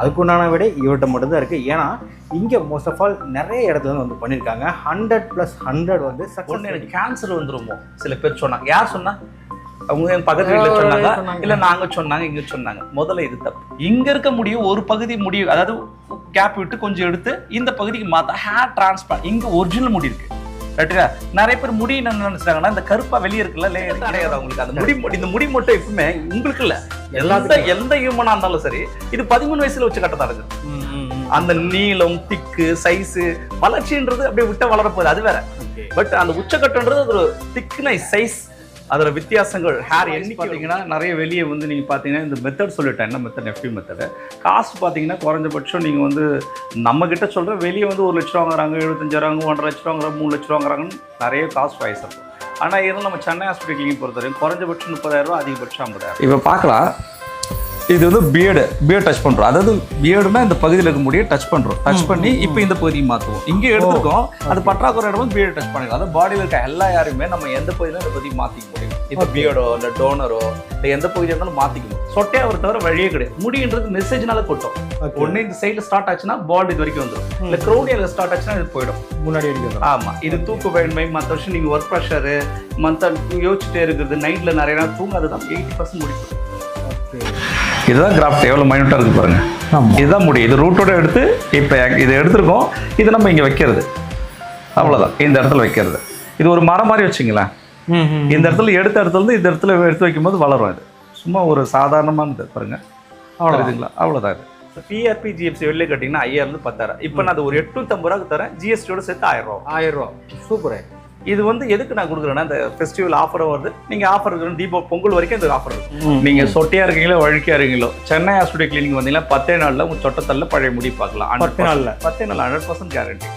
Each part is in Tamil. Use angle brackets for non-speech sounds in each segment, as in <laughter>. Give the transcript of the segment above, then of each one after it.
அதுக்குண்டான விட இவர்கிட்ட மட்டும்தான் இருக்குது ஏன்னா இங்கே மோஸ்ட் ஆஃப் ஆல் நிறைய இடத்துல வந்து வந்து பண்ணியிருக்காங்க ஹண்ட்ரட் ப்ளஸ் ஹண்ட்ரட் வந்து ஒன்று சக்ஸஸ் எனக்கு கேன்சர் வந்துருமோ? சில பேர் சொன்னாங்க யார் சொன்னா? அவங்க என் பக்கத்து வீட்டுல சொன்னாங்க. இல்ல நாங்க சொன்னாங்க இங்க சொன்னாங்க. முதல்ல இது தப்பு. இங்க இருக்க முடியும் ஒரு பகுதி முடியும் அதாவது கேப் விட்டு கொஞ்சம் எடுத்து இந்த பகுதிக்கு மாத்தா ஹேர் டிரான்ஸ்பிளான் இங்க ஒரிஜினல் முடி இருக்கு. ரைட்டுங்களா நிறைய பேர் முடி என்ன நினைச்சாங்கன்னா இந்த கருப்பா வெளியே இருக்குல்ல லேயர் கிடையாது அவங்களுக்கு. அந்த முடி இந்த முடி மட்டும் எப்பவுமே உங்களுக்கு இல்ல. எந்த. எந்த ஹியூமனா இருந்தாலும் சரி இது பதிமூணு வயசுல வச்சு கட்ட தரங்க அந்த நீளம் திக்கு சைஸ் வளர்ச்சின்றது அப்படியே விட்ட வளரப்போகுது. அது வேற. பட் அந்த உச்சக்கட்டன்றது ஒரு திக்னஸ் சைஸ் அதோட வித்தியாசங்கள் ஹேர் எண்ணிக்கை பார்த்தீங்கன்னா நிறைய வெளியே வந்து நீங்கள் பார்த்தீங்கன்னா இந்த மெத்தட் சொல்லிட்டேன். என்ன மெத்தட் எஃப்டி மெத்தடு காஸ்ட் பார்த்தீங்கன்னா குறைஞ்சபட்சம் நீங்கள் வந்து நம்ம கிட்ட சொல்கிற வெளியே வந்து ஒரு லட்ச ரூபா வாங்குறாங்க எழுபத்தஞ்சாயிரம் ஒன்றரை லட்ச ரூபா வாங்குறாங்க மூணு லட்ச ரூபா வாங்குறாங்கன்னு நிறைய காஸ்ட் வைஸ் இருக்கும் ஆனால் இருந்தாலும் நம்ம சென்னை ஹாஸ்பிட்டல் கிளினிக் பொறுத்தவரைக்கும் குறைஞ்சபட்சம் முப்பதாயிரம் ரூபா அதிகபட்சம் ஐம்பதாயிரம் இப்போ பார்க்கலாம் இது வந்து பியர்டு பியர்ட் டச் பண்ணுறோம் அதாவது பியர்டுனா இந்த பகுதியில் இருக்க முடிய டச் பண்ணுறோம் டச் பண்ணி இப்போ இந்த பகுதியை மாற்றுவோம் இங்கே எடுத்துருக்கோம். அது பற்றாக்குறை இடமும் பியர்டு டச் பண்ணிக்கலாம் அதாவது பாடியில் இருக்க எல்லா யாருமே நம்ம எந்த பகுதியிலும் இந்த பகுதியை மாற்றிக்க முடியும். இப்போ பியர்டோ இல்லை டோனரோ இல்லை எந்த பகுதியாக இருந்தாலும் மாற்றிக்கணும் சொட்டையா ஒரு தவிர வழியே கிடையாது. முடின்றது மெசேஜ்னால கொட்டும். ஒன்று இந்த சைடில் ஸ்டார்ட் ஆச்சுன்னா பால் இது வரைக்கும் வந்துடும் இல்லை க்ரௌடியில் ஸ்டார்ட் ஆச்சுன்னா இது போயிடும். முன்னாடி ஆமா. இது தூக்க வேண்மை மற்ற வருஷம் நீங்க ஒர்க் ப்ரெஷரு மற்ற யோசிச்சுட்டே இருக்கிறது நைட்ல நிறைய நேரம் தூங்காது தான் எயிட்டி பர்சன்ட் முடிக்கும் இதுதான் கிராஃப்ட் எவ்வளோ மைனூட்டாக இருக்கு பாருங்க. ஆமாம் இதுதான் முடி. இது ரூட்டோட எடுத்து இப்போ இதை எடுத்திருக்கோம். இது நம்ம இங்கே வைக்கிறது. அவ்வளோதான் இந்த இடத்துல வைக்கிறது. இது ஒரு மரம் மாதிரி வச்சுங்களேன். இந்த இடத்துல எடுத்த இடத்துல இருந்து இந்த இடத்துல எடுத்து வைக்கும்போது வளரும் இது சும்மா ஒரு சாதாரணமானது பாருங்க. அவ்வளோதுங்களா அவ்வளோதான் இது பிஆர்பி ஜிஎஃப்சி வெளியே கட்டிங்கன்னா ஐயாயிரம் பத்தாயிரம். இப்போ நான் அது ஒரு எட்நூத்தம்பது ரூபாய்க்கு தரேன். ஜிஎஸ்டியோட சேர்த்து ஆயிரம் ரூபா. ஆயிரம் ரூபா. சூப்பர். இது வந்து எதுக்கு நான் கொடுக்குறேன்னா இந்த ஃபெஸ்டிவல் ஆஃபரும் வருது நீங்க ஆஃபர் இருக்கு தீபோ பொங்கல் வரைக்கும் இந்த ஆஃபர் இருக்கு. நீங்க சொட்டையா இருக்கீங்களோ வழுக்கியா இருக்கீங்களோ சென்னை ஹாஸ்பிட்டல் கிளினிக் வந்தீங்கன்னா பத்தே நாள்ல உங்க சொட்டத்தல்ல பழைய முடி பார்க்கலாம். பத்து நாள்ல. பத்தே நாள் ஹண்ட்ரட் பர்சன்ட் கேரண்டி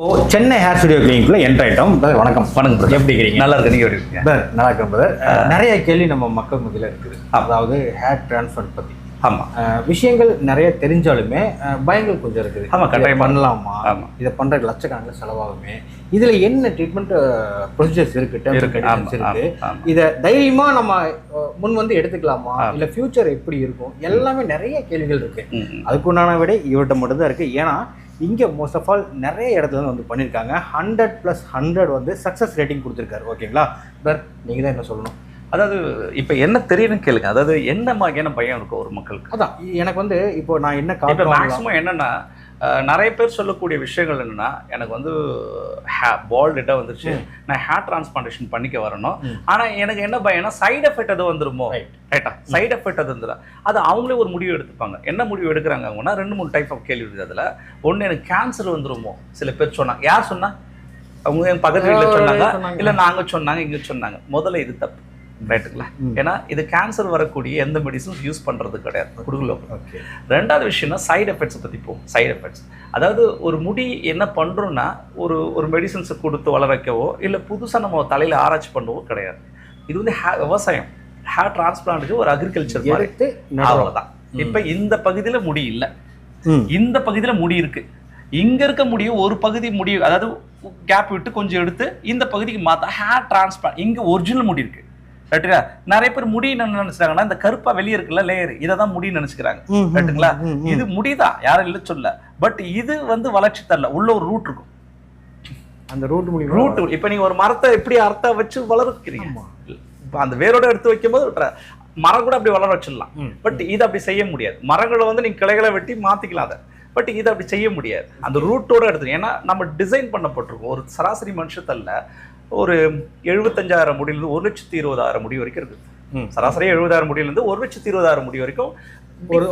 இப்போ சென்னை ஹேர் ஸ்டுடியோ கிளினிக்ல என்ட்ரு ஆயிட்டோம். வணக்கம். வணக்கம் brother. எப்படி இருக்கிறீங்க நல்லா இருக்கு நீங்க இருக்கீங்க? நல்லா இருக்கேன் brother. நிறைய கேள்வி நம்ம மக்கள் மத்தியில இருக்குது. அதாவது ஹேர் டிரான்ஸ்ஃபர் பத்தி. ஆமா. அஹ், விஷயங்கள் நிறைய தெரிஞ்சாலுமே பயங்கள் கொஞ்சம் இருக்குது. ஆமா, கட்டாயமா. பண்ணலாமா? ஆமா. இதை பண்றதுக்கு லட்சக்கணக்கில் செலவாகுமே? இதுல என்ன ட்ரீட்மெண்ட் ப்ரொசீஜர்ஸ் இருக்கு? இதை தைரியமா நம்ம முன் வந்து எடுத்துக்கலாமா. இல்ல ஃபியூச்சர் எப்படி இருக்கும்? எல்லாமே நிறைய கேள்விகள் இருக்கு. ம், ம். அதுக்குண்டான விட இவர்கிட்ட மட்டும்தான் இருக்குது ஏன்னா இங்கே மோஸ்ட் ஆஃப் ஆல் நிறைய இடத்துல வந்து பண்ணியிருக்காங்க ஹண்ட்ரட் ப்ளஸ் ஹண்ட்ரட் வந்து சக்ஸஸ் ரேட்டிங் கொடுத்துருக்காரு. ஓகேங்களா பர் நீங்கள் தான் என்ன சொல்லணும்? அதாவது இப்போ என்ன தெரியுதுன்னு கேளுங்க. அதாவது என்ன மாதிரியான பயம் இருக்கும் ஒரு மக்களுக்கு? அதான் எனக்கு வந்து இப்போ நான் என்ன காரணம் மேக்ஸிமம் என்னன்னா நிறைய பேர் சொல்லக்கூடிய விஷயங்கள் என்னன்னா எனக்கு வந்து பால் டேட்டா வந்துருச்சு. நான் ஹேர் டிரான்ஸ்பிளான்டேஷன் பண்ணிக்க வரணும். ம். ஆனா எனக்கு என்ன பயம்னா சைடு எஃபெக்ட் எதுவும் வந்துருமோ. ரைட்டா சைடு எஃபெக்ட் அது இருந்ததா அது அவங்களே ஒரு முடிவு எடுத்துப்பாங்க. என்ன முடிவு எடுக்கிறாங்க அவங்கன்னா ரெண்டு மூணு டைப் ஆஃப் கேள்வி இருக்குது அதுல. ஒண்ணு எனக்கு கேன்சர் வந்துருமோ? சில பேர் சொன்னாங்க யார் சொன்னா? அவங்க என் பக்கத்து வீட்டுல சொன்னாங்க? சொன்னாங்க. இல்ல நாங்க சொன்னாங்க இங்க சொன்னாங்க. முதல்ல இது தப்பு. ரைட்டுங்களா. ஏன்னா இது கேன்சர் வரக்கூடிய எந்த மெடிசன்ஸ் யூஸ் பண்றது கிடையாது. குடுகுல ரெண்டாவது விஷயம்னா சைடு எஃபெக்ட்ஸ் பற்றி போகும் சைடு எஃபெக்ட்ஸ் அதாவது ஒரு முடி என்ன பண்ணுறோன்னா ஒரு ஒரு மெடிசன்ஸை கொடுத்து வளர வைக்கவோ இல்லை புதுசாக நம்ம தலையில் ஆராய்ச்சி பண்ணவோ கிடையாது. இது வந்து ஹே விவசாயம். ஹேர் டிரான்ஸ்பிளான்ட்டுக்கு ஒரு அக்ரிகல்ச்சர் மாதிரி. எடுத்து. அவ்வளோதான் இப்போ இந்த பகுதியில் முடி இல்லை. இந்த பகுதியில் முடி இருக்கு. இங்க இருக்க முடியும் ஒரு பகுதி முடி அதாவது கேப் விட்டு கொஞ்சம் எடுத்து இந்த பகுதிக்கு மாத்தா ஹேர் டிரான்ஸ்பிளான் இங்க ஒரிஜினல் முடி இருக்கு. ரைட்டுங்களா நிறைய பேர் முடி நினைச்சாங்கன்னா இந்த கருப்பா வெளியே இருக்குல்ல லேயர் இதை தான் முடி நினைச்சுக்கிறாங்க. ரைட்டுங்களா. இது முடிதான் யாரும் இல்லை சொல்ல பட் இது வந்து வளர்ச்சி தரல. உள்ள ஒரு ரூட் இருக்கும். அந்த ரூட் ரூட் இப்ப நீங்க ஒரு மரத்தை எப்படி அர்த்தம் வச்சு வளர வைக்கிறீங்க ஆமா. இப்ப அந்த வேரோட எடுத்து வைக்கும்போது மரம் கூட அப்படி வளர வச்சிடலாம். பட் இது அப்படி செய்ய முடியாது. மரங்களை வந்து நீங்க கிளைகளை வெட்டி மாத்திக்கலாம் அதை. பட் இதை அப்படி செய்ய முடியாது. அந்த ரூட்டோட எடுத்து ஏன்னா நம்ம டிசைன் பண்ணப்பட்டிருக்கோம். ஒரு சராசரி மனுஷத்தல்ல ஒரு எழுபத்தஞ்சாயிரம் முடியிலிருந்து ஒரு லட்சத்தி இருபதாயிரம் முடி வரைக்கும் இருக்கு. ம். சராசரி எழுபதாயிரம் முடியிலிருந்து ஒரு லட்சத்தி இருபதாயிரம் முடி வரைக்கும் ஒரு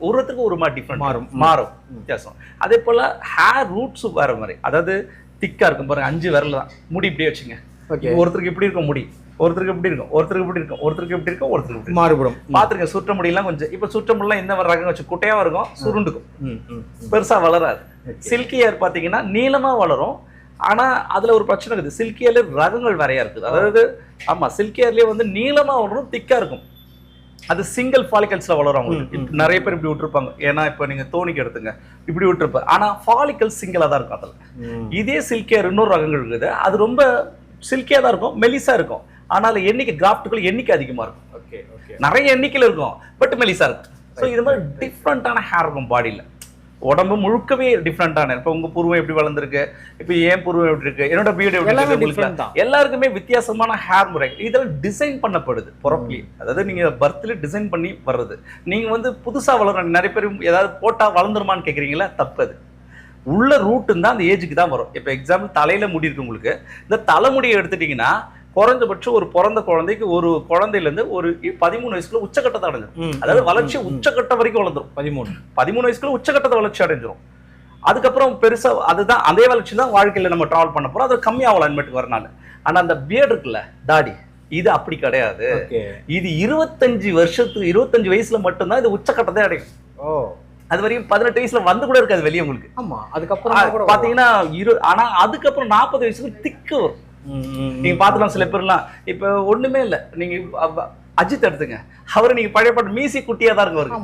ஒருத்தருக்கு ஒரு மாதிரி டிஃப்ரெண்ட் மாறும். மாறும். வித்தியாசம். அதே போல ஹேர் ரூட்ஸ் வேற மாதிரி. அதாவது திக்கா இருக்கும் பாருங்க அஞ்சு விரல் தான். முடி இப்படியே வச்சுங்க. ஒருத்தருக்கு இப்படி இருக்கும் முடி. ஒருத்தருக்கு இப்படி இருக்கும். ஒருத்தருக்கு இப்படி இருக்கும். ஒருத்தருக்கு இப்படி இருக்கும். ஒருத்தருக்கு இருக்கும். மாறுபடும். பாத்துருங்க சுற்ற முடியெல்லாம் கொஞ்சம் இப்ப சுற்ற முடியலாம் இந்த மாதிரி ரகம் வச்சு குட்டையா இருக்கும் சுருண்டுக்கும். பெருசா வளராது. சில்கி ஹேர் பாத்தீங்கன்னா நீளமா வளரும். ஆனா அதுல ஒரு பிரச்சனை இருக்குது. சில்கி ஹேர்ல ரகங்கள் நிறைய இருக்குது. அதாவது ஆமா சில்கி ஹேர்லயே வந்து நீளமா வளரும் திக்கா இருக்கும். அது சிங்கிள் ஃபாலிகல்ஸ்ல வளரும் நிறைய பேர் இப்படி விட்டுருப்பாங்க. ஏன்னா இப்போ நீங்க தோணிக்கு எடுத்துங்க. இப்படி விட்டுருப்பாரு ஆனா ஃபாலிக்கல் சிங்கிளா தான் இருக்கும் அதுல. இதே சில்கியர் இன்னொரு ரகங்கள் இருக்குது. அது ரொம்ப சில்கியா தான் இருக்கும் மெலிசா இருக்கும். ஆனால் எண்ணிக்கை கிராஃப்ட்டுகள் எண்ணிக்கை அதிகமா இருக்கும். நிறைய எண்ணிக்கையில் இருக்கும் பட் மெலிசா இருக்கும். ஸோ இது மாதிரி டிஃப்ரெண்ட்டான ஹேர் இருக்கும் பாடியில் உடம்பு முழுக்கவே டிஃப்ரெண்ட்டான இப்போ உங்க புருவம் எப்படி வளர்ந்துருக்கு? இப்போ ஏன் புருவம் எப்படி இருக்கு? என்னோட பீடு எப்படி இருக்கு? உங்களுக்கு. எல்லாருக்குமே வித்தியாசமான ஹேர் முறை. இதெல்லாம் டிசைன் பண்ணப்படுது பிறப்புலயே. அதாவது நீங்க பர்த்ல டிசைன் பண்ணி வர்றது. நீங்க வந்து புதுசா வளர நிறைய பேர் ஏதாவது போட்டா வளர்ந்துருமான்னு கேக்குறீங்களா? தப்பு அது உள்ள ரூட்டு தான் அந்த ஏஜுக்கு தான் வரும். இப்போ எக்ஸாம்பிள் தலையில முடி இருக்கு உங்களுக்கு. இந்த தலைமுடியை எடுத்துட்டீங்கன்னா குறைஞ்சபட்சம் ஒரு பிறந்த குழந்தைக்கு ஒரு குழந்தையில இருந்து ஒரு பதிமூணு வயசுக்குள்ள உச்சக்கட்டத்தை அடைஞ்சிடும் அதாவது வளர்ச்சி உச்சக்கட்டம் வரைக்கும் வளர்ந்துரும். பதிமூணு. பதிமூணு வயசுக்குள்ள உச்சக்கட்டத்தை வளர்ச்சி அடைஞ்சிரும். அதுக்கப்புறம் பெருசா அதுதான் அதே வளர்ச்சி தான் வாழ்க்கையில நம்ம டிராவல் பண்ண போறோம். அது கம்மியாகலாம் இனிமேட்டுக்கு வரனால. ஆனா அந்த பியர்டு இருக்குல்ல தாடி இது அப்படி கிடையாது. இது இருபத்தஞ்சு வருஷத்துக்கு இருபத்தஞ்சு வயசுல மட்டும்தான் இது உச்சக்கட்டத்தை அடையும். ஓ. அது வரையும் பதினெட்டு வயசுல வந்து கூட இருக்காது வெளியே உங்களுக்கு. ஆமா அதுக்கப்புறம் பாத்தீங்கன்னா இரு ஆனா அதுக்கப்புறம் நாற்பது வயசுக்கு திக்கு வரும். நீங்க பாத்துக்கலாம் சில பேர்லாம். இப்ப ஒண்ணுமே இல்ல. நீங்க அஜித் எடுத்துங்க. அவரு நீங்க பழைய பாட்டு மீசி குட்டியா தான் இருக்கு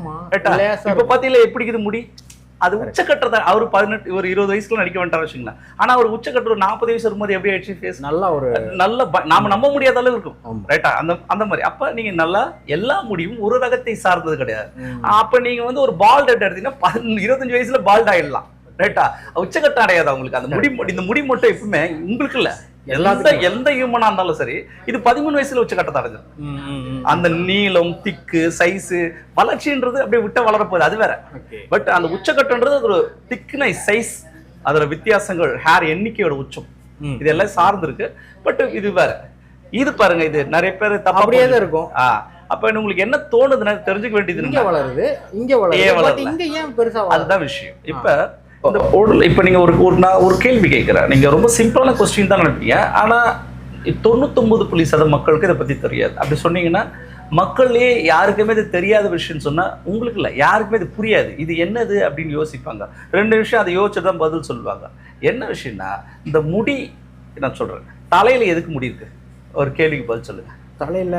இப்ப பாத்தீங்களா எப்படி இருக்குது முடி? அது உச்சக்கட்டத்தை அவர் பதினெட்டு ஒரு இருபது வயசுக்குள்ள நடிக்க வேண்டாம் வச்சுங்களேன் ஆனா அவர் உச்சக்கட்ட ஒரு நாற்பது வயசு வரும்போது எப்படி ஆயிடுச்சு ஃபேஸ் நல்லா ஒரு நல்ல நாம நம்ப முடியாத அளவு இருக்கும். ரைட்டா அந்த அந்த மாதிரி. அப்ப நீங்க நல்லா எல்லா முடியும் ஒரு ரகத்தை சார்ந்தது கிடையாது. அப்ப நீங்க வந்து ஒரு பால்ட் எடுத்தீங்கன்னா பதின- இருபத்தஞ்சு வயசுல பால்ட் ஆயிடலாம். ரைட்டா உச்சக்கட்டம் அடையாது அவங்களுக்கு. அந்த முடி இந்த முடி மட்டும் எப்பவுமே உங்களுக்கு இல்ல. எந்த. எந்த ஹியூமனா இருந்தாலும் சரி இது பதிமூணு வயசுல உச்சக்கட்டத்தை அடைஞ்சிடும் ம், ம், ம். அந்த நீளம் திக்கு சைஸ் வளர்ச்சின்றது அப்படியே விட்ட வளரப்போகுது அது வேற பட் அந்த உச்சக்கட்டன்றது அது ஒரு திக்னஸ் சைஸ் அதோட வித்தியாசங்கள் ஹேர் எண்ணிக்கையோட உச்சம். இதெல்லாம் சார்ந்து இருக்கு பட் இது வேற இது பாருங்க இது நிறைய பேர் அப்படியே தான் இருக்கும் அப்ப உங்களுக்கு என்ன தோணுதுன்னா தெரிஞ்சுக்க வேண்டியது இங்க? வளருது இங்க வளருது? இங்க ஏன் பெருசா அதுதான் விஷயம் இப்ப இப்ப நீங்க ஒரு ஒரு நான் ஒரு கேள்வி கேட்கிறேன். நீங்க ரொம்ப சிம்பிளான கொஸ்டின் தான் நினைப்பீங்க. ஆனா தொண்ணூத்தொன்பது புள்ளி சத மக்களுக்கு இதை பத்தி தெரியாது. அப்படி சொன்னீங்கன்னா மக்களே யாருக்குமே இது தெரியாத விஷயம்னு சொன்னா உங்களுக்கு இல்லை. யாருக்குமே இது புரியாது. இது என்னது அப்படின்னு யோசிப்பாங்க. ரெண்டு விஷயம் அதை யோசிச்சு தான் பதில் சொல்லுவாங்க. என்ன விஷயம்னா இந்த முடி நான் சொல்றேன். தலையில எதுக்கு முடி இருக்கு? ஒரு கேள்விக்கு பதில் சொல்லுங்க. தலையில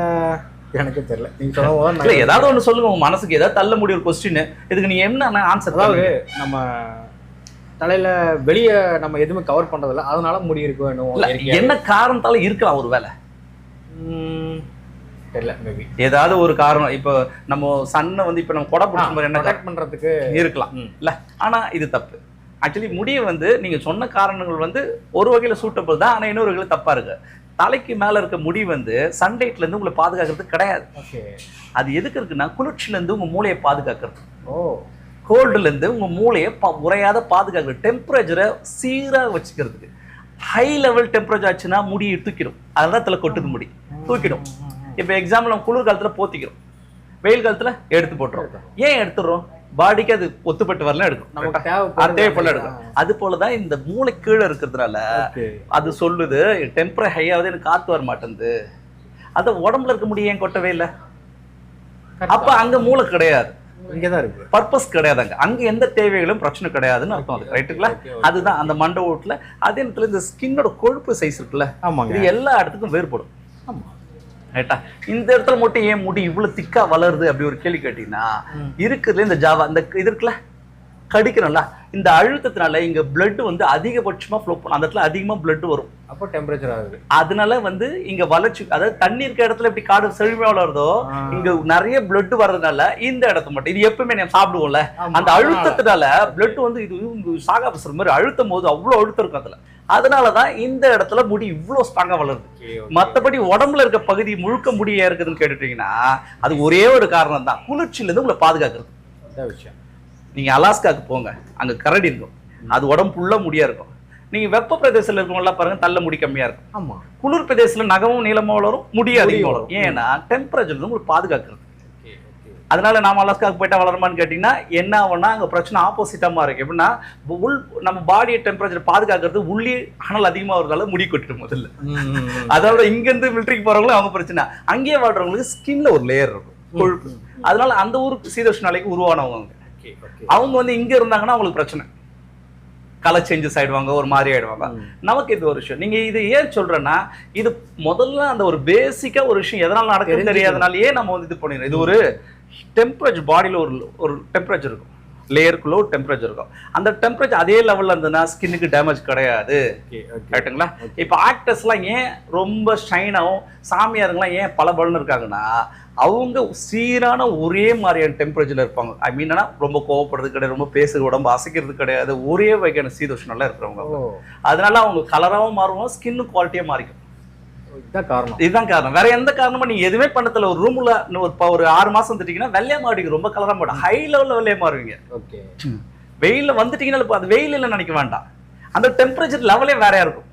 எனக்கு தெரியல. நீங்க இல்ல நான் ஏதாவது ஒண்ணு சொல்லுங்க. உங்க மனசுக்கு ஏதாவது தள்ள முடிய ஒரு கொஸ்டின் இதுக்கு நீ என்ன ஆன்சர் அதாவது நம்ம தலையில வெளிய நம்ம எதுவுமே கவர் பண்றதில்ல. அதனால முடி இருக்கு வேணும் என்ன காரணத்தால இருக்கலாம் ஒரு வேலை தெரியல மேபி ஏதாவது ஒரு காரணம். இப்போ நம்ம சன்னை வந்து இப்போ நம்ம கொடை பிடிக்கும் என்ன ப்ரொடெக்ட் பண்றதுக்கு? இருக்கலாம். இல்ல ஆனா இது தப்பு. ஆக்சுவலி முடியை வந்து நீங்க சொன்ன காரணங்கள் வந்து ஒரு வகையில சூட்டபிள் தான் ஆனா இன்னொரு வகையில தப்பா இருக்கு. தலைக்கு மேல இருக்க முடி வந்து சன்லைட்ல இருந்து உங்களை பாதுகாக்கிறதுக்கு கிடையாது. ஓகே. அது எதுக்கு இருக்குன்னா குளிர்ச்சியில இருந்து உங்க மூளையை பாதுகாக்கிறது. ஓ. கோல்டுல இருந்து உங்க மூளையை ப- உறையாத பாதுகாக்கிறது டெம்பரேச்சரை சீரா வச்சுக்கிறதுக்கு. ஹை லெவல் டெம்பரேச்சர் ஆச்சுன்னா முடியை தூக்கிடும். அதனால தலை கொட்டுது முடி. தூக்கிடும். இப்போ எக்ஸாம்பிள் நம்ம குளிர் காலத்துல போத்திக்கிறோம். வெயில் காலத்துல எடுத்து போட்டுரும் ஏன் எடுத்துடுறோம் பாடிக்கு அது ஒத்துப்பட்டு வரல எடுக்கும். நமக்கு அது தேவைப்படல எடுக்கும். அது போலதான் இந்த மூளை கீழே இருக்கிறதுனால அது சொல்லுது டெம்பரேச்சர் ஹையாவது எனக்கு காத்து வர மாட்டேங்குது. அது உடம்புல இருக்க முடியும் ஏன் கொட்டவே இல்லை? அப்ப அங்க மூளை கிடையாது. இங்க தான் இருக்கு. பர்பஸ் கிடையாது அங்க எந்த தேவைகளும் பிரச்சனை கிடையாதுன்னு அர்த்தம் அது ரைட்டுங்களா. அதுதான் அந்த மண்டை ஓட்டுல. அதே நேரத்துல இந்த ஸ்கின்னோட கொழுப்பு சைஸ் இருக்குல்ல ஆமாங்க. இது எல்லா இடத்துக்கும் வேறுபடும். ஆமா. ரைட்டா இந்த இடத்துல மட்டும் ஏன் முடி இவ்வளவு திக்கா வளருது அப்படி ஒரு கேள்வி கேட்டீங்கன்னா. இருக்குதுல இந்த ஜாவா இந்த இது இருக்குல்ல கடிக்கிறோம்ல இந்த அழுத்தத்தினால இங்க blood வந்து அதிகபட்சமா ஃப்ளோ பண்ணும் அந்த இடத்துல அதிகமா blood வரும். அப்போ டெம்பரேச்சர் ஆகுது. அதனால வந்து இங்க வளர்ச்சி அதாவது தண்ணி இருக்க இடத்துல இப்படி காடு செழுமையா வளருதோ. இங்க நிறைய blood வர்றதுனால இந்த இடத்த மட்டும் இது எப்பவுமே நம்ம சாப்பிடுவோம்ல. அந்த அழுத்தத்தினால blood வந்து இது சாகா பசுற மாதிரி அழுத்தும் போது அவ்வளவு அழுத்தம் இருக்கும் அதுல. அதனாலதான் இந்த இடத்துல முடி இவ்வளவு ஸ்ட்ராங்கா வளருது. மத்தபடி உடம்புல இருக்க பகுதி முழுக்க முடியா இருக்குதுன்னு கேட்டுட்டீங்கன்னா அது ஒரே ஒரு காரணம் தான் குளிர்ச்சியில இருந்து உங்களை பாதுகாக்கிறது. விஷயம். நீங்க அலாஸ்காக்கு போங்க. அங்க கரடி இருக்கும். அது உடம்பு ஃபுல்லா முடியா இருக்கும். நீங்க வெப்ப பிரதேசத்துல இருக்கவங்கலாம் பாருங்க தள்ள முடி கம்மியா இருக்கும். ஆமா. குளிர் பிரதேசத்துல நகமும் நீளமா வளரும் முடி முடி அதிகமா வளரும். ஏன்னா டெம்பரேச்சர் உங்களுக்கு பாதுகாக்கிறது. அதனால நாம அலாஸ்காக்கு போயிட்டா வளருமான்னு கேட்டீங்கன்னா என்ன ஆகும்னா அங்க பிரச்சனை ஆப்போசிட்டமா இருக்கு எப்படின்னா உள் நம்ம பாடி டெம்பரேச்சர் பாதுகாக்கிறது உள்ளே அனல் அதிகமா வருதால முடி கொட்டிடும் முதல்ல. அதோட இங்க இருந்து மிலிட்டரிக்கு போறவங்களும் அவங்க பிரச்சனை. அங்கேயே வாழ்றவங்களுக்கு ஸ்கின்ல ஒரு லேயர் இருக்கும். கொழுப்பு. அதனால அந்த ஊருக்கு சீதோஷ்ண நிலைக்கு உருவானவங்க அவங்க. வந்து இங்க இருந்தாங்கன்னா அவங்களுக்கு பிரச்சனை. கலர் சேஞ்சஸ் ஆயிடுவாங்க ஒரு மாதிரி ஆயிடுவாங்க. நமக்கு இது ஒரு விஷயம். நீங்க இது ஏன் சொல்றேன்னா இது முதல்ல அந்த ஒரு பேசிக்கா ஒரு விஷயம் எதனால நடக்குது தெரியாதனாலயே நம்ம வந்து இது பண்ணிடுறோம். இது ஒரு டெம்பரேச்சர் பாடியில ஒரு ஒரு டெம்பரேச்சர் இருக்கும். லேயருக்குள்ள ஒரு டெம்பரேச்சர் இருக்கும். அந்த டெம்பரேச்சர் அதே லெவல்ல இருந்ததுன்னா ஸ்கின்னுக்கு டேமேஜ் கிடையாது. கரெக்ட்டுங்களா இப்போ ஆக்டர்ஸ்லாம் ஏன் ரொம்ப ஷைனாகவும் சாமியாருங்களாம் ஏன் பல பலன்னு இருக்காங்கன்னா அவங்க சீரான ஒரே மாதிரியான டெம்பரேச்சர்ல இருப்பாங்க. ஐ மீன்னா ரொம்ப கோவப்படுறது கிடையாது ரொம்ப பேசுறது உடம்பு அசைக்கிறது கிடையாது. ஒரே வகையான சீதோஷனெல்லாம் இருக்கிறவங்க அதனால அவங்க கலராகவும் மாறுவோம் ஸ்கின்னு குவாலிட்டியாக மாறிக்கும். இதுதான் காரணம். இதுதான் காரணம். வேற எந்த காரணமும் நீங்க எதுவுமே பண்ணதில்ல ஒரு ரூம்ல ஒரு ஒரு ஆறு மாசம் வந்துட்டீங்கன்னா வெள்ளையா மாறுவீங்க ரொம்ப கலரா மாடும் ஹை லெவல்ல வெள்ளையா மாறுவீங்க ஓகே. வெயில்ல வந்துட்டீங்கன்னா இப்ப அது வெயில் இல்ல நினைக்க வேண்டாம். அந்த டெம்பரேச்சர் லெவலே வேறையா இருக்கும்.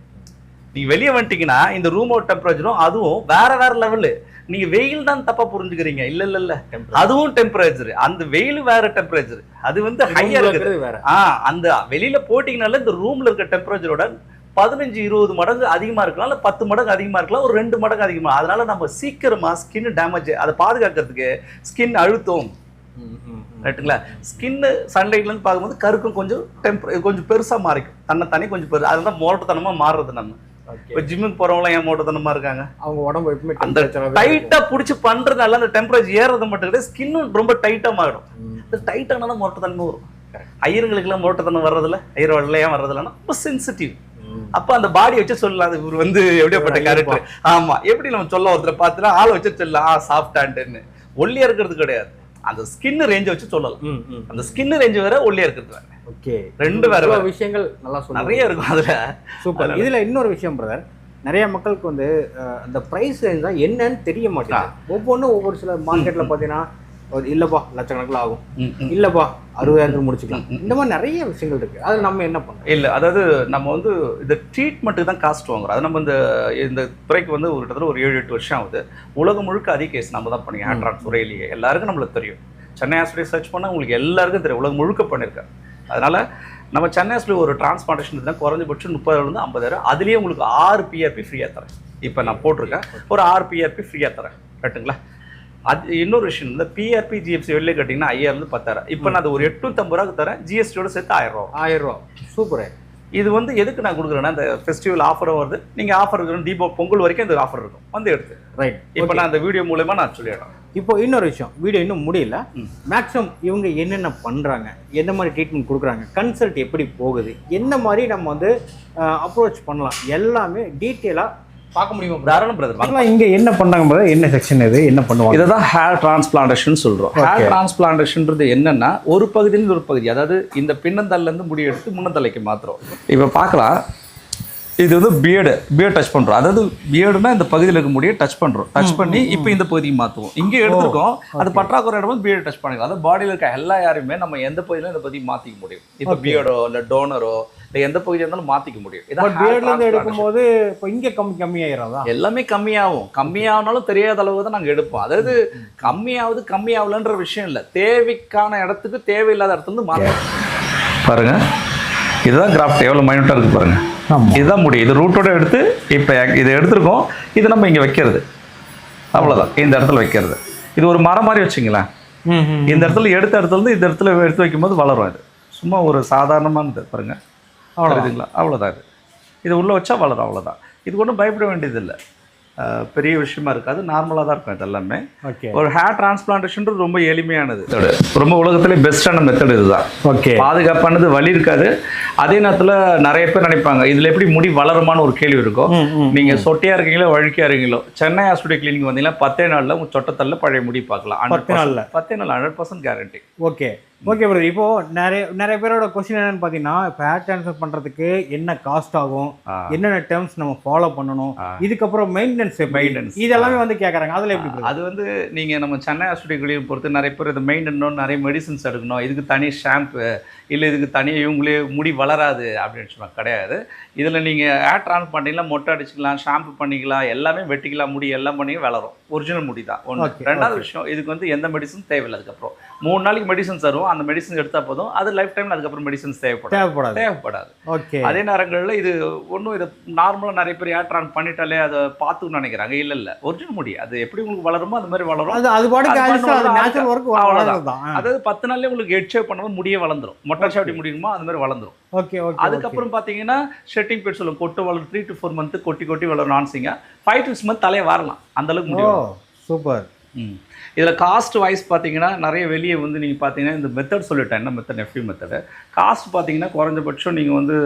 நீங்க வெளியே வந்துட்டீங்கன்னா இந்த ரூமோட டெம்பரேச்சரும் அதுவும் வேற வேற லெவலு நீங்க வெயில் தான் தப்பா புரிஞ்சுக்கிறீங்க. இல்ல இல்ல இல்ல. அதுவும் டெம்பரேச்சர் அந்த வெயில் வேற டெம்பரேச்சர் அது வந்து ஹையா இருக்குது. இருக்கிறது வேற. ஆ அந்த வெளியில போட்டீங்கனால இந்த ரூம்ல இருக்க டெம்பரேச்சரோட பதினஞ்சு இருபது மடங்கு அதிகமா இருக்கலாம். இல்ல பத்து மடங்கு அதிகமா இருக்கலாம். ஒரு ரெண்டு மடங்கு அதிகமா. அதனால நம்ம சீக்கிரமா ஸ்கின் டேமேஜ் அதை பாதுகாக்கிறதுக்கு ஸ்கின் அழுத்தம். ரைட்டுங்களா ஸ்கின்னு சன்லைட்ல இருந்து பார்க்கும்போது கருக்கும் கொஞ்சம் டெம்பர் கொஞ்சம் பெருசா மாறிக்கும். தன்னை தானே கொஞ்சம் பெரு அதுதான் மோட்டத்தனமா மாறுறது நம்ம. இப்போ ஜிம்முக்கு போறவங்களாம் ஏன் மோட்டத்தனமா இருக்காங்க. அவங்க உடம்பு எப்பவுமே அந்த டைட்டா புடிச்சு பண்றதுனால அந்த டெம்பரேச்சர் ஏறது மட்டும் கிடையாது ஸ்கின்னும் ரொம்ப டைட்டா மாறிடும். இந்த டைட்டானா தான் மோட்டத்தன்மை வரும். ஐயருங்களுக்குலாம் மோட்டத்தன்மை வர்றதில்ல ஐயர் ஏன் வர்றதில்லன்னா ரொம்ப சென்சிட்டிவ் அப்ப அந்த பாடி வச்சு சொல்லலாம் இவர் வந்து எப்படியாப்பட்ட கேரக்டர் ஆமா எப்படி நம்ம சொல்ல ஒருத்தரை பார்த்துனா ஆளை வச்சு சொல்லலாம் ஆ சாஃப்ட் ஹேண்டுன்னு ஒல்லியா இருக்கிறது கிடையாது. அந்த ஸ்கின் ரேஞ்சை வச்சு சொல்லலாம். அந்த ஸ்கின் ரேஞ்ச் வேற ஒல்லியா இருக்கிறது வேற ஓகே. ரெண்டு வேற. விஷயங்கள் நல்லா சொல்லுங்க. நிறைய இருக்கும் அதுல. சூப்பர். இதுல இன்னொரு விஷயம் பிரதர் நிறைய மக்களுக்கு வந்து அந்த பிரைஸ் ரேஞ்ச் தான் என்னன்னு தெரிய மாட்டேங்குது. ஒவ்வொன்றும் ஒவ்வொரு சில மார்க்கெட்ல பாத்தீங்கன்னா ஒரு இல்லப்பா லட்சக்கணக்கில் ஆகும். இல்லப்பா அறுபதாயிரத்துக்கு முடிச்சுக்கலாம். இந்த மாதிரி நிறைய விஷயங்கள் இருக்கு. அது நம்ம என்ன பண்றோம் இல்ல அதாவது நம்ம வந்து இந்த ட்ரீட்மெண்ட்டுக்கு தான் காஸ்ட் வாங்குறோம். அது நம்ம இந்த இந்த துறைக்கு வந்து ஒரு கிட்டத்தட்ட ஒரு ஏழு எட்டு வருஷம் ஆகுது. உலகம் முழுக்க அதிக கேஸ் நம்ம தான் பண்ணி ஹேண்ட்ராட் துறையிலேயே. எல்லாருக்கும் நம்மளுக்கு தெரியும். சென்னை ஹாஸ்பிட்டல் சர்ச் பண்ணால் உங்களுக்கு எல்லாருக்கும் தெரியும். உலகம் முழுக்க பண்ணியிருக்காங்க. அதனால நம்ம சென்னை ஹாஸ்பிட்டல் ஒரு டிரான்ஸ்பிளான்டேஷன் தான் குறைஞ்சபட்சம் முப்பதுலேருந்து ஐம்பதாயிரம். அதுலேயே உங்களுக்கு ஆறு பிஆர்பி ஃப்ரீயாக தரேன். இப்போ நான் போட்டிருக்கேன். ஒரு ஆறு பிஆர்பி ஃப்ரீயாக தரேன். ரைட்டுங்களா அது இன்னொரு விஷயம் இந்த பிஆர்பி ஜிஎஃப்சி வெளியே கட்டிங்கன்னா ஐயாயிரம் பத்தாயிரம். இப்போ நான் அது ஒரு எட்நூத்தம்பது ரூபாய்க்கு தரேன். ஜிஎஸ்டியோட சேர்த்து ஆயிரம். ரூபா ஆயிரம் ரூபா. சூப்பர். இது வந்து எதுக்கு நான் கொடுக்குறேன்னா இந்த ஃபெஸ்டிவல் ஆஃபரும் வருது. நீங்கள் ஆஃபர் இருக்கணும் தீபோ பொங்கல் வரைக்கும் இந்த ஆஃபர் இருக்கும். வந்து எடுத்து. ரைட் இப்போ நான் இந்த வீடியோ மூலமா நான் சொல்லிடுறேன். இப்போ இன்னொரு விஷயம். வீடியோ இன்னும் முடியல. மேக்ஸிமம் இவங்க என்னென்ன பண்றாங்க? எந்த மாதிரி ட்ரீட்மெண்ட் கொடுக்குறாங்க? கன்சல்ட் எப்படி போகுது? எந்த மாதிரி நம்ம வந்து அப்ரோச் பண்ணலாம்? எல்லாமே டீட்டெயிலாக பார்க்க முடியுமா தாராளம் பிரதர் ஆக்சுவலாக இங்கே என்ன பண்ணுறாங்க brother? என்ன செக்ஷன் இது? என்ன பண்ணுவாங்க? இதை தான் ஹேர் டிரான்ஸ்பிளான்டேஷன் சொல்கிறோம் Okay. ஹேர் டிரான்ஸ்பிளான்டேஷன்றது என்னன்னா ஒரு பகுதியிலிருந்து ஒரு பகுதி அதாவது இந்த பின்னந்தல்லேருந்து முடி எடுத்து முன்னந்தலைக்கு மாத்திரம் இப்போ பார்க்கலாம். இது வந்து பியர்டு பியர்ட் டச் பண்ணுறோம் அதாவது பியர்டுனா இந்த பகுதியில் இருக்க முடிய டச் பண்ணுறோம் டச் பண்ணி இப்போ இந்த பகுதிக்கு மாற்றுவோம் இங்கே எடுத்திருக்கோம். அது பற்றாக்குறை இடம் பியர்டு டச் பண்ணிக்கலாம். அதாவது பாடியில் இருக்க எல்லா யாருமே நம்ம எந்த பகுதியிலும் இந்த பகுதிக்கு மாற்றிக்க முடியும். இப்போ பியர்டோ இல்லை டோனரோ இல்லை எந்த பகுதியாக இருந்தாலும் மாற்றிக்க முடியும். இதான் பியர்ட்லேருந்து. எடுக்கும்போது இப்போ இங்கே கம்மி கம்மியாயிராதா? எல்லாமே கம்மியாகும். கம்மியானாலும் தெரியாத அளவு தான் நாங்கள் எடுப்போம். அதாவது கம்மியாவது கம்மியாகலன்ற விஷயம் இல்லை. தேவைக்கான இடத்துக்கு தேவையில்லாத இடத்துல இருந்து மாற்றணும் பாருங்க. இதுதான் கிராஃப்ட் எவ்வளோ மைனூட்டாக இருக்கு பாருங்க. ஆமாம் இதுதான் முடி. இது ரூட்டோட எடுத்து இப்போ இதை எடுத்திருக்கோம். இது நம்ம இங்கே வைக்கிறது. அவ்வளோதான் இந்த இடத்துல வைக்கிறது. இது ஒரு மரம் மாதிரி வச்சுங்களேன். இந்த இடத்துல எடுத்த இடத்துல இருந்து இந்த இடத்துல எடுத்து வைக்கும்போது வளரும் இது சும்மா ஒரு சாதாரணமானது. பாருங்க. அவ்வளோதுங்களா அவ்வளோதான் இது. இது உள்ளே வச்சா வளரும் அவ்வளோதான் இது ஒன்றும் பயப்பட வேண்டியதில்லை. பெரிய விஷயமா இருக்காது. நார்மலாக தான் இருக்கும் இது எல்லாமே ஓகே ஒரு ஹேர் டிரான்ஸ்பிளான்டேஷன்றது ரொம்ப எளிமையானது. ரொம்ப உலகத்திலே பெஸ்ட்டான மெத்தட் இதுதான். ஓகே பாதுகாப்பானது வலி இருக்காது. அதே நேரத்தில் நிறைய பேர் நினைப்பாங்க இதில் எப்படி முடி வளருமான்னு ஒரு கேள்வி இருக்கும். ம் ம் நீங்க சொட்டையா இருக்கீங்களோ வழுக்கியா இருக்கீங்களோ சென்னை ஹாஸ்பிட்டல் கிளினிக் வந்தீங்கன்னா பத்தே நாள்ல உங்க சொட்டத்தல்ல பழைய முடி பார்க்கலாம். 100% பத்து நாள்ல? பத்தே நாள் hundred percent guarantee okay okay brother இப்போ நிறைய நிறைய பேரோட கொஸ்டின் என்னன்னு பார்த்தீங்கன்னா இப்போ ஹேர் ட்ரான்ஸ்ஃபர் பண்ணுறதுக்கு என்ன காஸ்ட் ஆகும்? என்னென்ன டேர்ம்ஸ் நம்ம ஃபாலோ பண்ணணும். இதுக்கப்புறம் மெயின்டெனன்ஸ் Maintenance. இதெல்லாமே வந்து கேட்குறாங்க அதில் எப்படி? அது வந்து நீங்க நம்ம சென்னை ஹாஸ்பிட்டல் கிளினிக் பொறுத்து நிறைய பேர் இதை மெயின்டெனணும் நிறைய மெடிசின்ஸ் எடுக்கணும். இதுக்கு தனி ஷாம்பு இல்லை இதுக்கு தனியாக இவங்களே முடி வளராது அப்படின்னு சொல்லுவாங்க. கிடையாது. இதில் நீங்கள் ஹேர் ட்ரான்ஸ் பண்ணிக்கலாம் மொட்டை அடிச்சுக்கலாம் ஷாம்பு பண்ணிக்கலாம் எல்லாமே வெட்டிக்கலாம் முடி எல்லாம் பண்ணி வளரும். ஒரிஜினல் முடி தான். ஒன்று ரெண்டாவது விஷயம் இதுக்கு வந்து எந்த மெடிசன் தேவையில்லை அதுக்கப்புறம். மூணு நாளைக்கு மெடிசன் தருவோம். அந்த மெடிசன் எடுத்தால் போதும். அது லைஃப் டைமில் அதுக்கப்புறம் மெடிசன்ஸ் தேவைப்படும் தேவைப்படாது. தேவைப்படாது. ஓகே அதே நேரங்களில் இது ஒன்றும் இது நார்மலாக நிறைய பேர் ஏட்ரான் பண்ணிட்டாலே அதை பார்த்துக்கணும்னு நினைக்கிறாங்க. இல்லை இல்லை. ஒரிஜினல் முடி. அது எப்படி உங்களுக்கு வளருமோ அந்த மாதிரி வளரும். அது அது அது அது. வளர்றதுதான். அதாவது பத்து நாள்லயே உங்களுக்கு ஹெட் ஷேப் பண்ணும்போது முடியே வளர்ந்துரும். மொட்டை சாப்பிட்டு முடியுமோ அந்த மாதிரி வளர்ந்துரும். ஓகே ஓகே அதுக்கப்புறம் பார்த்தீங்கன்னா ஷெட்டிங் பீரியட் சொல்லும் கொட்டு வளரும் த்ரீ டு ஃபோர் மந்த் கொட்டி கொட்டி வளரும் நான்சிங்க ஃபைவ் டு சிக்ஸ் மந்த் தலையை வரலாம். அந்த அளவுக்கு ஓ முடியும் சூப்பர். ம். இதுல காஸ்ட் வைஸ் பார்த்தீங்கன்னா நிறைய வெளியே வந்து நீங்க பார்த்தீங்கன்னா இந்த மெத்தட் சொல்லிட்டேன். என்ன மெத்தட் எஃப்யூ மெத்தடு காஸ்ட் பார்த்தீங்கன்னா குறைஞ்சபட்சம் நீங்க வந்து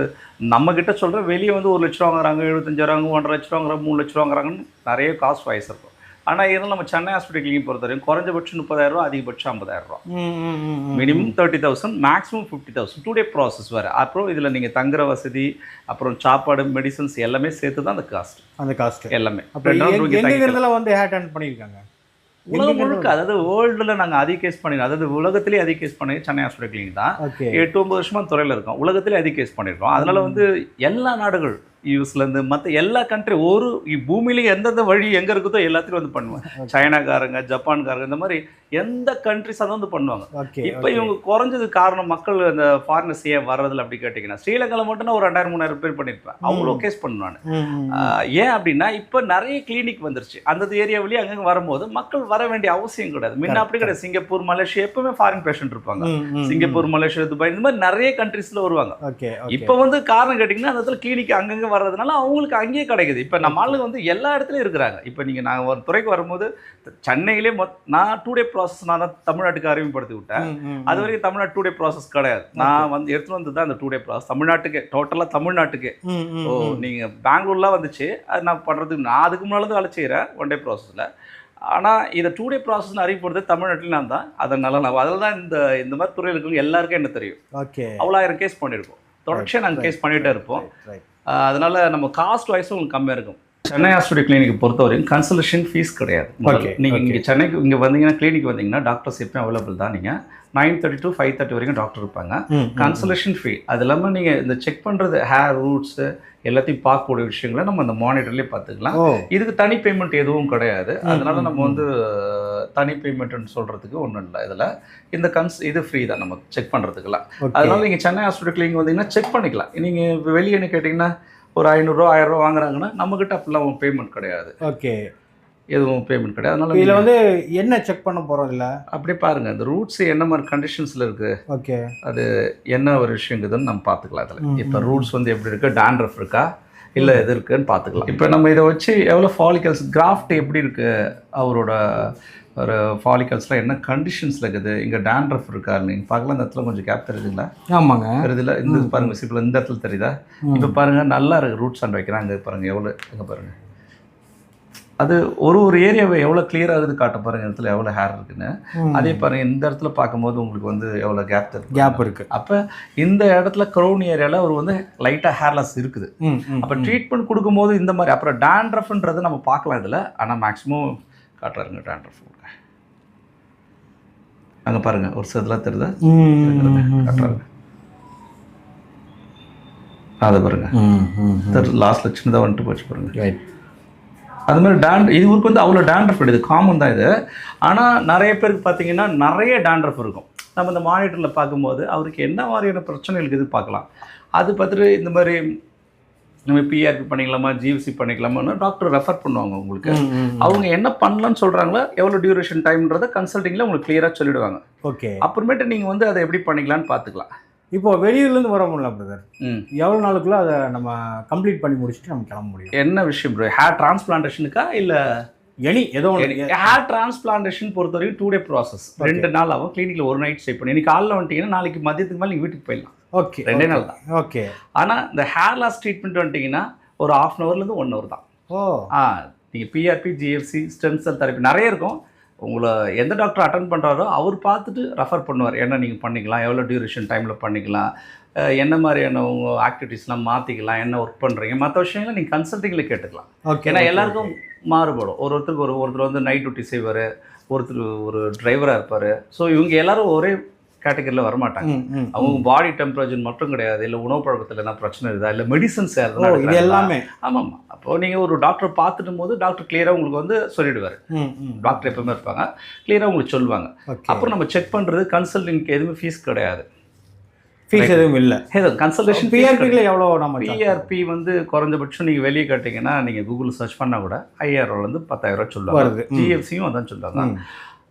நம்ம கிட்ட சொல்ற வெளியே வந்து ஒரு லட்ச ரூபா வாங்குறாங்க எழுபத்தஞ்சாயிரம் ஒன்றரை லட்ச ரூபா வாங்குறாங்க மூணு லட்ச ரூபா வாங்குறாங்கன்னு நிறைய காஸ்ட் வைஸ் இருக்கும். ஆனா இருந்தாலும் நம்ம சென்னை ஹாஸ்பிட்டல் கிளினிக் பொறுத்த வரைக்கும் குறைஞ்சபட்சம் முப்பதாயிரம் ரூபா அதிகபட்சம் ஐம்பதாயிரம் ரூபா. Minimum thirty thousand maximum fifty thousand two day process வேறு. அப்புறம் இதில் நீங்கள் தங்குற வசதி அப்புறம் சாப்பாடு மெடிசன்ஸ் எல்லாமே சேர்த்து தான் அந்த காஸ்ட் அந்த காஸ்ட் எல்லாமே. வந்து ஹேர் டர்ன் பண்ணிருக்காங்க உலகம் முழுக்க அதாவது வேர்ல்டில் நாங்கள் அதிக கேஸ் பண்ணி அதாவது உலகத்திலே அதிக கேஸ் பண்ணி சென்னை ஹாஸ்பிட்டல் கிளினிக் தான். எட்டு ஒன்பது வருஷமா துறையில் இருக்கோம். உலகத்திலே அதிக கேஸ் பண்ணியிருக்கோம் அதனால வந்து எல்லா நாடுகள் யூஎஸ்லேருந்து மற்ற எல்லா கண்ட்ரி ஒரு பூமியில எந்தெந்த வழி எங்கே இருக்குதோ எல்லாத்தையும் வந்து பண்ணுவாங்க. சைனாக்காரங்க ஜப்பான்காரங்க இந்த மாதிரி எந்த கண்ட்ரிஸ் அதை வந்து பண்ணுவாங்க. இப்போ இவங்க குறைஞ்சது காரணம் மக்கள் இந்த ஃபாரினர்ஸ் ஏன் வர்றதில்ல அப்படி கேட்டிங்கன்னா ஸ்ரீலங்காவில் மட்டும் நான் ஒரு ரெண்டாயிரம் மூணாயிரம் பேர் பண்ணியிருப்பேன் அவ்வளோ கேஸ் ம் ஏன் அப்படின்னா இப்போ நிறைய கிளினிக் வந்துருச்சு. அந்த ஏரியாவிலேயே அங்கங்கே வரும்போது மக்கள் வர வேண்டிய அவசியம் கிடையாது. முன்ன அப்படி கிடையாது. சிங்கப்பூர் மலேசியா எப்பவுமே ஃபாரின் பேஷண்ட் இருப்பாங்க. சிங்கப்பூர் மலேசியா துபாய் இந்த மாதிரி நிறைய கண்ட்ரீஸ்ல வருவாங்க. இப்போ வந்து காரணம் கேட்டிங்கன்னா அந்த இடத்துல கிளினிக் அங்கங்கே வர்றதுனால அவங்களுக்கு அங்கேயே கிடைக்குது. இப்போ நம்ம ஆளுங்க வந்து எல்லா இடத்துலையும் இருக்கிறாங்க. இப்போ நீங்கள் நாங்கள் ஒரு துறைக்கு வரும்போது சென்னையிலே மொத் நான் டூ டே ப்ராசஸ் நான் தான் தமிழ்நாட்டுக்கு அறிமுகப்படுத்தி விட்டேன். அது வரைக்கும் தமிழ்நாடு டூ டே ப்ராசஸ் கிடையாது. நான் வந்து எடுத்துட்டு வந்து தான் அந்த டூ டே ப்ராசஸ் தமிழ்நாட்டுக்கு டோட்டலாக தமிழ்நாட்டுக்கு. ஓ. நீங்கள் பெங்களூர்லாம் வந்துச்சு. அது நான் பண்ணுறதுக்கு நான் அதுக்கு முன்னால தான் வேலை செய்கிறேன் ஒன் டே ப்ராசஸில் ஆனால் இதை டூ டே ப்ராசஸ்னு அறிவிப்படுறது தமிழ்நாட்டில் நான் தான். அதனால நான் அதில் தான் இந்த இந்த மாதிரி துறையில் இருக்கவங்க எல்லாருக்கும் என்ன தெரியும்? ஓகே. அவ்வளோ ஆயிரம் கேஸ் பண்ணியிருக்கோம் தொடர்ச்சியாக நாங்கள் கேஸ் பண்ணிகிட்டே இருப்போம். அதனால் நம்ம காஸ்ட் வைஸும் உங்களுக்கு கம்மியாக இருக்கும். சென்னை ஹாஸ்பிட்டல் கிளினிக் பொறுத்தவரைக்கும் கன்சல்டேஷன் ஃபீஸ் கிடையாது. Okay, நீங்கள். இங்கே சென்னைக்கு இங்கே வந்தீங்கன்னா கிளினிக் வந்தீங்கன்னா டாக்டர்ஸ் எப்பயும் அவைலபிள் தான் நீங்கள் nine thirty to five thirty வரைக்கும் டாக்டர் இருப்பாங்க. கன்சல்டேஷன் ஃபீ அது இல்லாமல் நீங்கள் இந்த செக் பண்ணுறது ஹேர் ரூட்ஸு எல்லாத்தையும் பார்க்கக்கூடிய விஷயங்களை நம்ம அந்த மானிட்டர்லேயே பார்த்துக்கலாம். இதுக்கு தனி பேமெண்ட் எதுவும் கிடையாது. அதனால நம்ம வந்து தனி பேமெண்ட்னு சொல்கிறதுக்கு ஒன்றும் இல்லை. இதில் இந்த கன்ஸ் இது ஃப்ரீ தான் நம்ம செக் பண்ணுறதுக்கெல்லாம் ஓகே அதனால நீங்கள் சென்னை ஹாஸ்பிட்டல் கிளினிக் வந்தீங்கன்னா செக் பண்ணிக்கலாம். நீங்கள் வெளியே என்ன கேட்டிங்கன்னா ஒரு ஐநூறுரூவா ஆயிரரூவா வாங்குறாங்கன்னா நம்மக்கிட்ட அப்படிலாம் பேமெண்ட் கிடையாது. ஓகே. எதுவும் பேமெண்ட் கிடையாது. அதனால இதுல வந்து என்ன செக் பண்ண போறோம் இதுல? அப்படியே பாருங்க. இந்த ரூட்ஸ் என்ன மாதிரி கண்டிஷன்ஸில் இருக்கு? ஓகே. என்ன ஒரு விஷயங்குதுன்னு நம்ம பார்த்துக்கலாம் அதில் இப்போ ரூட்ஸ் வந்து எப்படி இருக்கு? டேண்ட்ரஃப் இருக்கா? இல்லை எது இருக்குன்னு பார்த்துக்கலாம். இப்போ நம்ம இதை வச்சு எவ்வளோ ஃபாலிகல்ஸ் கிராஃப்ட் எப்படி இருக்கு? அவரோட ஒரு ஃபாலிகல்ஸ்லாம் என்ன கண்டிஷன்ஸில் இருக்குது? இங்கே டேண்ட்ரஃப் இருக்கா நீங்கள் பார்க்கலாம் இந்த இடத்துல கொஞ்சம் கேப் தெரியுதுங்களா? ஆமாங்க. தெரியுதுல இந்த பாருங்க சிப்பில் இந்த இடத்துல தெரியுதா? இப்போ பாருங்க நல்லா இருக்கு. ரூட்ஸ் அண்ட் வைக்கிறாங்க. பாருங்க எவ்வளோ இங்கே பாருங்க. அது ஒரு ஒரு ஏரியாவை எவ்வளோ clear ஆகுது காட்ட பாருங்க இடத்துல எவ்வளோ ஹேர் இருக்குன்னு. அதே பாருங்க இந்த இடத்துல பார்க்கும்போது உங்களுக்கு வந்து எவ்வளோ கேப் தெரியும் கேப் இருக்கு. அப்போ இந்த இடத்துல க்ரௌன் ஏரியாவில் ஒரு வந்து லைட்டாக ஹேர்லெஸ் இருக்குது. அப்போ ட்ரீட்மெண்ட் கொடுக்கும்போது இந்த மாதிரி அப்புறம் டேண்ட்ரஃப்ன்றது நம்ம பார்க்கலாம் இதில். ஆனால் மேக்ஸிமம் காட்டுறாருங்க டேண்ட்ரஃப் அங்கே பாருங்க ஒரு சில தெரியுதா? காட்டுறாங்க அதை பாருங்க. லாஸ்ட்ல சின்னதாக வந்துட்டு போச்சு பாருங்க. அது மாதிரி டேண்ட் இது ஊருக்கு வந்து அவ்வளோ டேண்ட்ரஃப் இது காமன் தான் இது. ஆனால் நிறைய பேருக்கு பார்த்தீங்கன்னா நிறைய டேண்ட்ரஃப் இருக்கும். நம்ம இந்த மானிட்டரில் பார்க்கும்போது அவருக்கு என்ன மாதிரியான பிரச்சனை இருக்குது பார்க்கலாம். அது பார்த்துட்டு இந்த மாதிரி நம்ம பிஆர்பி பண்ணிக்கலாமா ஜிஎஃப்சி பண்ணிக்கலாமான்னு டாக்டர் ரெஃபர் பண்ணுவாங்க உங்களுக்கு. அவங்க என்ன பண்ணலாம்னு சொல்கிறாங்களோ எவ்வளோ டியூரேஷன் டைம்ன்றதை கன்சல்டிங்கில் உங்களுக்கு கிளியராக சொல்லிடுவாங்க. ஓகே. அப்புறமேட்டு நீங்கள் வந்து அதை எப்படி பண்ணிக்கலாம்னு பார்த்துக்கலாம். இப்போ வெளியூர்ல இருந்து வர முடியல பிரதர் ம். எவ்வளவு நாளுக்குள்ள அதை நம்ம கம்ப்ளீட் பண்ணி முடிச்சுட்டு நம்ம கிளம்ப முடியும்? என்ன விஷயம் ப்ரோ ஹேர் டிரான்ஸ்பிளான்டேஷனுக்கா இல்லை எனி ஏதோ ஹேர் டிரான்ஸ்பிளான்டேஷன் பொறுத்த வரைக்கும் டூ டே ப்ராசஸ் ரெண்டு நாள் ஆகும். கிளினிக்ல ஒரு நைட் ஸ்டே பண்ணி இன்னைக்கு காலைல வந்துட்டீங்கன்னா நாளைக்கு மதியத்துக்கு மேலே நீங்கள் வீட்டுக்கு போயிடலாம். ஓகே ரெண்டே நாள் தான் ஓகே. ஆனால் இந்த ஹேர் லாஸ் ட்ரீட்மெண்ட் வந்துட்டீங்கன்னா ஒரு ஆஃப் அன் ஹவர்லேருந்து ஒன் ஹவர் தான். ஓ. ஆ நீங்கள் PRP GFC stem cell therapy நிறைய இருக்கும். உங்களை எந்த டாக்டர் அட்டன் பண்ணுறாரோ அவர் பார்த்துட்டு ரெஃபர் பண்ணுவார். என்ன நீங்கள் பண்ணிக்கலாம் எவ்வளோ டியூரேஷன் டைமில் பண்ணிக்கலாம் என்ன மாதிரியான உங்கள் ஆக்டிவிட்டீஸ்லாம் மாற்றிக்கலாம் என்ன ஒர்க் பண்ணுறீங்க மற்ற விஷயங்களை நீங்கள் கன்சல்டிங்கில் கேட்டுக்கலாம். ஓகே ஏன்னா எல்லாருக்கும் மாறுபடும். ஒரு ஒருத்தருக்கு ஒரு ஒருத்தர் வந்து நைட் டியூட்டி செய்வார் ஒருத்தர் ஒரு டிரைவராக இருப்பார். ஸோ இவங்க எல்லாரும் ஒரே கேட்டகரியில் வரமாட்டாங்க. அவங்க பாடி டெம்பரேச்சர் மட்டும் கிடையாது. இல்லை உணவு பழக்கத்தில் என்ன பிரச்சனை இருக்குதா இல்லை மெடிசன்ஸ் இது எல்லாமே. ஆமாம் அப்போ நீங்கள் ஒரு டாக்டரை பார்த்துட்டு போது டாக்டர் கிளியராக உங்களுக்கு வந்து சொல்லிடுவார். டாக்டர் எப்பவுமே இருப்பாங்க. கிளியராக உங்களுக்கு சொல்லுவாங்க. அப்புறம் நம்ம செக் பண்ணுறது கன்சல்டிங்க்கு எதுவுமே ஃபீஸ் கிடையாது. ஃபீஸ் எதுவும் இல்லை. கன்சல்டேஷன் பிஆர்பியில் எவ்வளோ நம்ம பிஆர்பி வந்து குறைஞ்சபட்சம் நீங்கள் வெளியே கேட்டிங்கன்னா நீங்கள் கூகுள் சர்ச் பண்ணால் கூட ஐயாயிரம்லேருந்து பத்தாயிரம் சொல்லுவாங்க. வருது. ம். ஜிஎஃப்சியும் அதான் சொல்லுவாங்க.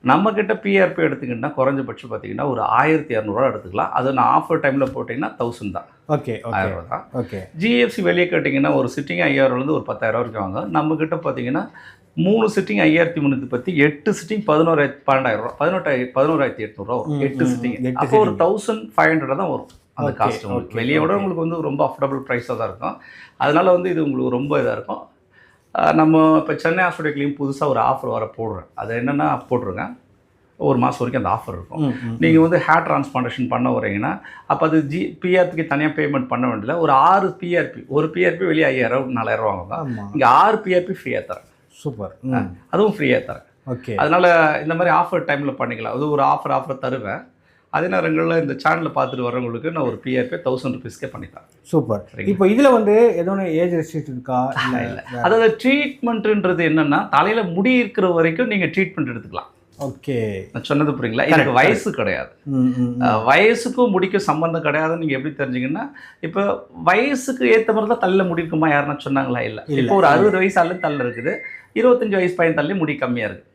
ம். நம்ம கிட்ட பிஆர்பி எடுத்துக்கிட்டா குறைஞ்சபட்சம் பார்த்தீங்கன்னா ஒரு ஆயிரத்தி இரநூறுவா எடுத்துக்கலாம். அது நான் ஆஃபர் டைமில் போட்டிங்கன்னா தௌசண்ட் தான். ஓகே ஆயிரம் ரூபா தான். ஓகே ஜிஎஃப்சி வெளியே கேட்டிங்கன்னா ஒரு சிட்டிங் ஐயாயிரம்லேருந்து ஒரு பத்தாயிரம் வரைக்கும் வாங்க. நம்ம கிட்ட பார்த்தீங்கன்னா மூணு சிட்டிங் ஐயாயிரத்தி முந்நூற்றி பற்றி எட்டு சிட்டிங் பதினோராயிரத்தி பன்னெண்டாயிரம் ரூபா பதினெட்டாயிரம் பதினோராயிரத்தி எட்நூறுவா வரும். எட்டு சிட்டிங் அப்போ ஒரு. தௌசண்ட் ஃபைவ் ஹண்ட்ரட் தான் வரும். அந்த காஸ்ட் உங்களுக்கு. வெளியே விட. உங்களுக்கு வந்து ரொம்ப அஃபோர்டபுள் ப்ரைஸாக தான் இருக்கும். அதனால வந்து இது உங்களுக்கு ரொம்ப இதாக இருக்கும். நம்ம இப்போ சென்னை ஹாஸ்பிட்டல்லையும் புதுசாக ஒரு ஆஃபர் வர போடுறேன். அது என்னென்னா போட்டிருக்கேன் ஒரு மாதம் வரைக்கும் அந்த ஆஃபர் இருக்கும். நீங்கள் வந்து ஹேர் டிரான்ஸ்பிளான்டேஷன் பண்ண வரீங்கன்னா அப்போ அது ஜி பிஆர்பிக்கு தனியாக பேமெண்ட் பண்ண வேண்டியதில்லை. ஒரு ஆறு பிஆர்பி ஒரு பிஆர்பி வெளியே ஐயாயிரம் நாலாயிரம் வாங்குவாங்க இங்கே ஆறு பிஆர்பி ஃப்ரீயாக தரேன். சூப்பர். அதுவும் ஃப்ரீயாக தரேன். ஓகே. அதனால் இந்த மாதிரி ஆஃபர் டைமில் பண்ணிக்கலாம். அது ஒரு ஆஃபர் ஆஃபர் தருவேன். அதே நேரங்களில் இந்த சேனலில் பார்த்துட்டு வரவங்களுக்கு நான் ஒரு பிஆர்பி தௌசண்ட் ருபீஸ்க்கே பண்ணித்தரேன். சூப்பர். இப்போ இதில் வந்து ஏதோ ஏஜ் ரெஸ்ட்ரிக்ஷன் இருக்கா? இல்லை இல்லை அதாவது ட்ரீட்மெண்ட்டுன்றது என்னென்னா தலையில் முடி இருக்கிற வரைக்கும் நீங்கள் ட்ரீட்மெண்ட் எடுத்துக்கலாம். ஓகே. நான் சொன்னது புரியுங்களா Correct, வயசு கிடையாது. வயசுக்கும் முடிக்கும் சம்பந்தம் கிடையாதுன்னு நீங்கள் எப்படி தெரிஞ்சுங்கன்னா இப்போ வயசுக்கு ஏற்ற மாதிரி தான் தள்ள முடி இருக்குமா யாருன்னா சொன்னாங்களா? இல்லை. இப்போ ஒரு. அறுபது வயசு அல்ல தள்ள இருக்குது. இருபத்தஞ்சு வயசு பையன் தள்ளி முடி கம்மியாக இருக்குது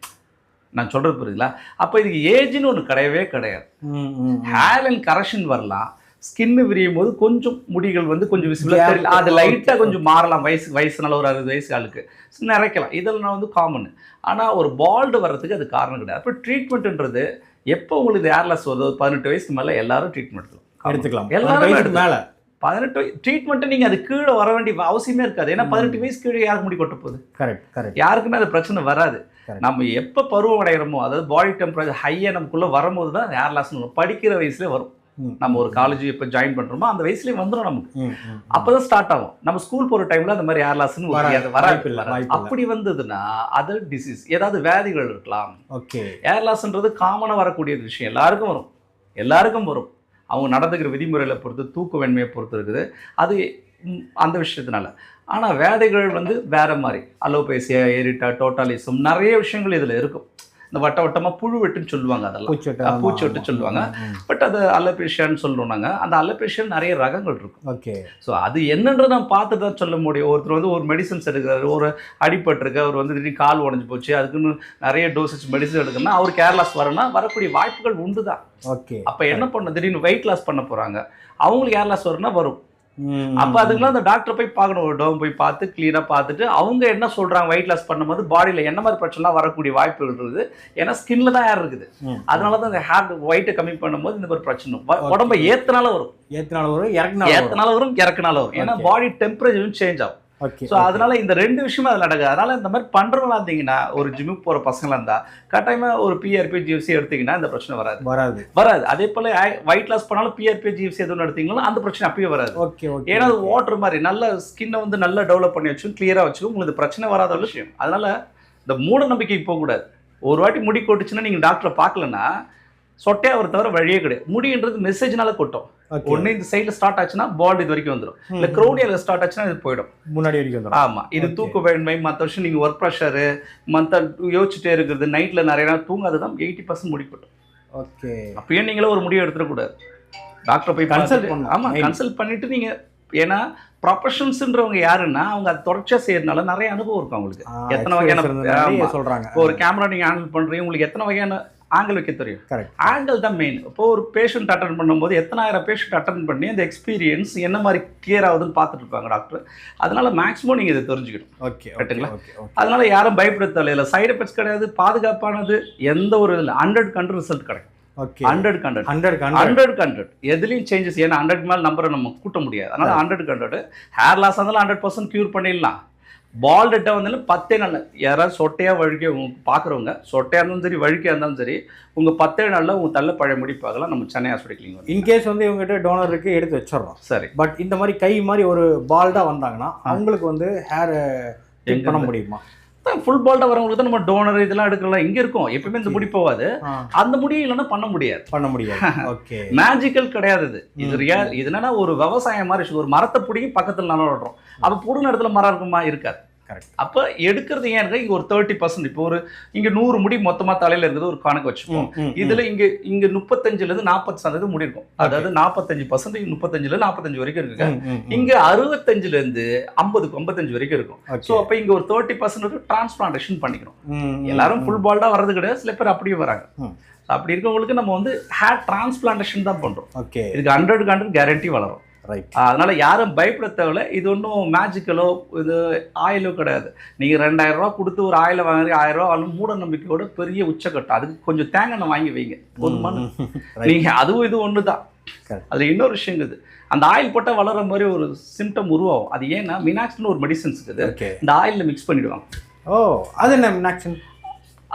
நான் சொல்கிறது புரியுதுங்களா? அப்போ இதுக்கு ஏஜ்னு ஒன்று கிடையவே கிடையாது. ஹேர் அண்ட் கரெக்ஷன் வரலாம். ஸ்கின்னு விரியும் போது கொஞ்சம் முடிகள் வந்து கொஞ்சம் விசிபிளாக. தெரியல அது லைட்டாக. கொஞ்சம் மாறலாம். வயசு வயசுனால ஒரு அறுபது வயசு ஆளுக்கு. நிறைக்கலாம். இதெல்லாம் வந்து காமன் ஆனால் ஒரு பால்டு வர்றதுக்கு அது காரணம் கிடையாது. அப்போ ட்ரீட்மெண்ட்ன்றது எப்போ உங்களுக்கு ஏர்லெஸ் வருதோ பதினெட்டு வயசுக்கு மேலே எல்லாரும் ட்ரீட்மெண்ட் எடுத்துக்கலாம். எல்லாரும். மேலே. பதினெட்டு ட்ரீட்மெண்ட்டு நீங்கள் அது கீழே வர வேண்டிய அவசியமே இருக்காது. ஏன்னா பதினெட்டு வயசு கீழே யாருக்கு முடி கொட்ட போகுது? கரெக்ட் கரெக்ட் யாருக்குமே அது பிரச்சனை வராது. நம்ம எப்போ பருவம் அடைகிறோமோ அதாவது பாடி டெம்பரேச்சர் ஹையாக நமக்குள்ளே வரும்போது தான் ஏர் லாஸ் படிக்கிற வயசுலேயே வரும். நம்ம ஒரு காலேஜ் எப்போ ஜாயின் பண்ணுறோமோ அந்த வயசுலேயே வந்துடும் நமக்கு. ம் அப்பதான் ஸ்டார்ட் ஆகும். நம்ம ஸ்கூல் போகிற டைமில் அந்த மாதிரி ஏர் லாஸ்ன்னு வராது. அப்படி வந்ததுன்னா அதர் டிசீஸ் ஏதாவது வியாதிகள் இருக்கலாம். ஓகே. ஏர் லாஸ்ன்றது காமனாக வரக்கூடிய விஷயம். எல்லாருக்கும் வரும். எல்லாருக்கும் வரும். அவங்க நடந்துக்கிற விதிமுறைகளை பொறுத்து தூக்க வெண்மையை பொறுத்து இருக்குது. அது அந்த விஷயத்தினால. ஆனால் வேதைகள் வந்து வேறு மாதிரி. அலோபேசியா ஏரிட்டா டோட்டாலிசம் நிறைய விஷயங்கள் இதில் இருக்கும். இந்த வட்ட வட்டமாக புழு வெட்டுன்னு சொல்லுவாங்க அதெல்லாம். பூச்சொட்டு சொல்லுவாங்க. பட் அது அலபேஷியான்னு சொல்லுவோம் நாங்கள் அந்த அலபேஷியன் நிறைய ரகங்கள் இருக்கும். ஓகே. ஸோ அது என்னன்றதை நம்ம பார்த்து தான் சொல்ல முடியும். ஒருத்தர் வந்து ஒரு மெடிசன்ஸ் எடுக்கிறாரு ஒரு அடிபட்டிருக்கு அவர் வந்து திடீர்னு கால் உடஞ்சி போச்சு அதுக்குன்னு நிறைய டோசேஜ் மெடிசன் எடுக்கணும்னா அவர் கேர்லாஸ் வரணும்னா வரக்கூடிய வாய்ப்புகள் உண்டு தான் ஓகே. அப்போ என்ன பண்ண திடீர்னு வெயிட் லாஸ் பண்ண போகிறாங்க அவங்களுக்கு கேர்லாஸ் வரும்னா வரும். அப்போ அதுக்கெல்லாம் அந்த டாக்டர் போய் பார்க்கணும். ஒரு டோம் போய் பார்த்து க்ளீனாக பார்த்துட்டு அவங்க என்ன சொல்கிறாங்க வெயிட் லாஸ் பண்ணும்போது பாடியில் என்ன மாதிரி பிரச்சனைலாம் வரக்கூடிய வாய்ப்புகள் இருக்குது? ஏன்னா ஸ்கின்ல தான் ஹேர் இருக்குது. அதனால தான் அந்த ஹேர் ஒயிட்டை கம்மி பண்ணும்போது இந்த மாதிரி பிரச்சனை. உடம்ப ஏத்தனால வரும். ஏத்தினால வரும் இறக்குனால வரும். ஏத்தனால வரும் இறக்குனால வரும். ஏன்னா. பாடி டெம்பரேச்சரும் சேஞ்ச் ஆகும். ஸோ அதனால இந்த ரெண்டு விஷயமும் அதில் நடக்குது. அதனால இந்த மாதிரி பண்றவங்களா இருந்தீங்கன்னா ஒரு ஜிம்முக்கு போற பசங்களா இருந்தா கட்டாயமா ஒரு பிஆர்பி ஜிஎஃப்சி எடுத்தீங்கன்னா இந்த பிரச்சனை வராது. வராது. வராது. அதே போல வெயிட் லாஸ் பண்ணாலும் பிஆர்பி ஜிஎஃப்சி எதுவும் எடுத்தீங்களோ அந்த பிரச்சனை அப்பயே வராது. ஓகே ஓகே ஏன்னா அது வாட்டர் மாதிரி நல்ல ஸ்கின்னை வந்து நல்லா டெவலப் பண்ணி வச்சுக்கும் கிளியரா வச்சுக்கும் உங்களுக்கு பிரச்சனை வராத விஷயம். அதனால இந்த மூட நம்பிக்கைக்கு போகக்கூடாது. ஒரு வாட்டி முடி கொட்டுச்சுன்னா நீங்க டாக்டரை பார்க்கலன்னா சொட்டையா ஒரு தவிர வழியே கிடையாது. முடின்றது மெசேஜ்னால கொட்டும். ஒண்ணு இந்த சைடுல ஸ்டார்ட் ஆச்சுன்னா பால் இது வரைக்கும் வந்துடும் இல்ல க்ரௌடியால ஸ்டார்ட் ஆச்சுன்னா இது போயிடும். முன்னாடி வரைக்கும் வந்துடும் ஆமா. இது. தூக்க வேண்மை மற்ற விஷயம் நீங்க ஒர்க் ப்ரெஷரு மற்ற யோசிச்சுட்டே இருக்கிறது நைட்ல நிறைய நேரம் தூங்காததான் எயிட்டி பர்சன்ட் முடிக்கட்டும். ஓகே அப்பயே நீங்களே ஒரு முடிவு எடுத்துடக்கூடாது. டாக்டர் போய் கன்சல்ட் பண்ணணும். ஆமா Main. கன்சல்ட் பண்ணிட்டு நீங்க ஏன்னா ப்ரொஃபஷன்ஸ்ன்றவங்க யாருன்னா அவங்க அது தொடர்ச்சியா செய்யறதுனால நிறைய அனுபவம் இருக்கும் அவங்களுக்கு. எத்தனை வகையான ஆமா. சொல்றாங்க. இப்போ ஒரு கேமரா நீங்க ஹேண்டில் பண்றீங்க உங்களுக்கு எத்தனை வகையான ஆங்கிள் வைக்க தெரியும். கரெக்ட் ஆங்கிள் தான் மெயின் இப்போ ஒரு பேஷண்ட் அட்டன் பண்ணும்போது எத்தனாயிரம் பேஷண்ட் அட்டன் பண்ணி அந்த எக்ஸ்பீரியன்ஸ் என்ன மாதிரி கிளியர் ஆகுதுன்னு பார்த்துட்டு இருப்பாங்க டாக்டர் அதனால மேக்ஸிமம் நீங்கள் இதை தெரிஞ்சுக்கணும். ஓகே ஓகே அதனால யாரும் பயப்பட தேவையில்ல சைடு எஃபெக்ட்ஸ் கிடையாது பாதுகாப்பானது எந்த ஒரு இல்லை. ஹண்ட்ரட் கண்ட்ரட் ரிசல்ட் கிடைக்கும். Okay hundred hundred hundred hundred hundred எதுலையும் changes ஏன்னா ஹண்ட்ரட் மேலே நம்பரை நம்ம கூட்ட முடியாது. அதனால ஹண்ட்ரட் கண்ட்ரட் ஹேர் லாஸ் இருந்தாலும் ஹண்ட்ரட் பர்சன்ட் க்யூர் பண்ணிடலாம். பால் டெட்டை வந்தாலும் பத்தே நாள் யாராவது சொட்டையாக வழுக்க பார்க்குறவங்க சொட்டையாக இருந்தாலும் சரி வழுக்கையாக இருந்தாலும் சரி உங்கள் பத்தே நாளில் உங்கள் தள்ள பழைய முடி பார்க்கலாம். நம்ம சென்னை ஹாஸ்பிட்டல் இன்கேஸ் வந்து இவங்ககிட்ட டோனர் இருக்கு எடுத்து வச்சிடறோம். சரி. பட் இந்த மாதிரி கை மாதிரி ஒரு பால்டா வந்தாங்கன்னா அவங்களுக்கு வந்து ஹேர் பண்ண? முடியுமா? ஃபுல் பால்ட்டாக வரவங்களுக்கு தான் நம்ம டோனர் இதெல்லாம் எடுக்கலாம் இங்கே இருக்கும். எப்பயுமே இந்த முடி போகாது. ஆ, அந்த முடி இல்லைன்னா பண்ண முடியாது. பண்ண முடியாது. <laughs> ஓகே மேஜிக்கல் கிடையாது இது இது. ரியல் இது என்னன்னா ஒரு விவசாயம் மாதிரி. ஒரு மரத்தை பிடிங்கி பக்கத்தில் நல்லா விடுறோம் அப்போ புடுன இடத்துல மரம் இருக்குமா? இருக்காது. அப்போ எடுக்கிறது ஏன் இருக்கு இங்க ஒரு தேர்ட்டி பர்சன்ட் இப்போ ஒரு இங்க நூறு முடி மொத்தமா தலையில இருக்கிறது ஒரு கணக்கு வச்சுப்போம் இதுல இங்க இங்க முப்பத்தஞ்சுல இருந்து நாற்பது சதவீதம் முடி இருக்கும். அதாவது நாற்பத்தஞ்சு பர்சன்ட் முப்பத்தஞ்சுல இருந்து நாற்பத்தஞ்சு வரைக்கும் இருக்குங்க. இங்க அறுபத்தஞ்சுல இருந்து ஐம்பதுக்கு ஐம்பத்தஞ்சு வரைக்கும் இருக்கும். ஸோ அப்போ இங்க ஒரு தேர்ட்டி பர்சன்ட் டிரான்ஸ்பிளான்டேஷன் பண்ணிக்கிறோம். எல்லாரும் ஃபுல் பால்டா வர்றது கிடையாது. சில பேர் அப்படியே வராங்க. அப்படி இருக்கவங்களுக்கு நம்ம வந்து ஹேர் டிரான்ஸ்பிளான்டேஷன் தான் பண்றோம். ஓகே. இதுக்கு ஹண்ட்ரட் ஹண்ட்ரட் கேரண்டி வளரும். ரைட் அதனால யாரும் பயப்பட தேவையில்ல இது ஒன்றும் மேஜிக்கலோ இது ஆயிலோ கிடையாது. நீங்க ரெண்டாயிரம் ரூபா கொடுத்து ஒரு ஆயில வாங்குறீங்க ஆயிரம் ரூபா வாங்கணும் மூட நம்பிக்கையோட பெரிய உச்சக்கட்டம். அதுக்கு கொஞ்சம் தேங்காய் வாங்கி வைங்க. போதுமான <laughs> நீங்க அதுவும் இது ஒன்று தான். அதுல இன்னொரு விஷயம் இருக்குது. அந்த ஆயில் போட்டால் வளர மாதிரி ஒரு சிம்டம் உருவாகும். அது ஏன்னா மினாக்ஸ்னு ஒரு மெடிசன்ஸ் இருக்குது. இந்த ஆயிலில் மிக்ஸ் பண்ணிடுவாங்க. ஓ அது என்ன மினாக்ஷன்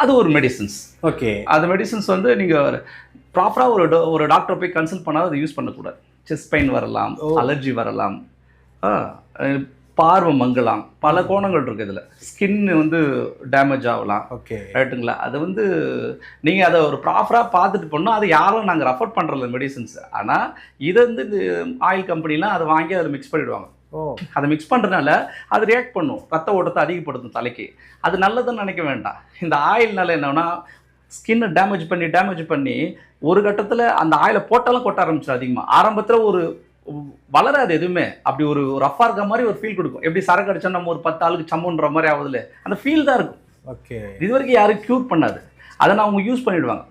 அது ஒரு மெடிசன்ஸ் ஓகே அந்த மெடிசன்ஸ் வந்து நீங்கள் ப்ராப்பராக ஒரு ஒரு டாக்டர் போய் கன்சல்ட் பண்ணால் அதை யூஸ் பண்ணக்கூடாது. செஸ்ட் பெயின் வரலாம். அலர்ஜி வரலாம். பார்வை மங்கலாம். பல கோணங்கள் இருக்குது இதில். ஸ்கின் வந்து டேமேஜ் ஆகலாம். ஓகே. ரைட்டுங்களா அது வந்து நீங்கள் அதை ஒரு ப்ராப்பராக பார்த்துட்டு பண்ணோம் அது யாரும் நாங்கள் ரெஃபர் பண்ணுறல மெடிசன்ஸ் ஆனால் இதை வந்து இது ஆயில் கம்பெனிலாம் அதை வாங்கி அதில் மிக்ஸ் பண்ணிடுவாங்க. ஓ. அதை மிக்ஸ் பண்ணுறதுனால அது ரியாக்ட் பண்ணும். ரத்த ஓட்டத்தை அதிகப்படுத்தும் தலைக்கு. அது நல்லதுன்னு நினைக்க வேண்டாம். இந்த ஆயில்னால என்னன்னா ஸ்கின்னை டேமேஜ் பண்ணி டேமேஜ் பண்ணி ஒரு கட்டத்தில் அந்த ஆயிலை போட்டாலும் கொட்ட ஆரம்பிச்சிடும் அதிகமாக ஆரம்பத்தில் ஒரு வளராது எதுவுமே. அப்படி ஒரு ரஃபாக இருக்க மாதிரி ஒரு ஃபீல் கொடுக்கும். எப்படி சரக்கு அடிச்சா நம்ம ஒரு பத்து ஆளுக்கு சம்முன்ற மாதிரி ஆகுதுல அந்த ஃபீல் தான் இருக்கும். ஓகே இது வரைக்கும் யாரும் க்யூர் பண்ணாது. அதை நான் அவங்க யூஸ் பண்ணிடுவாங்க.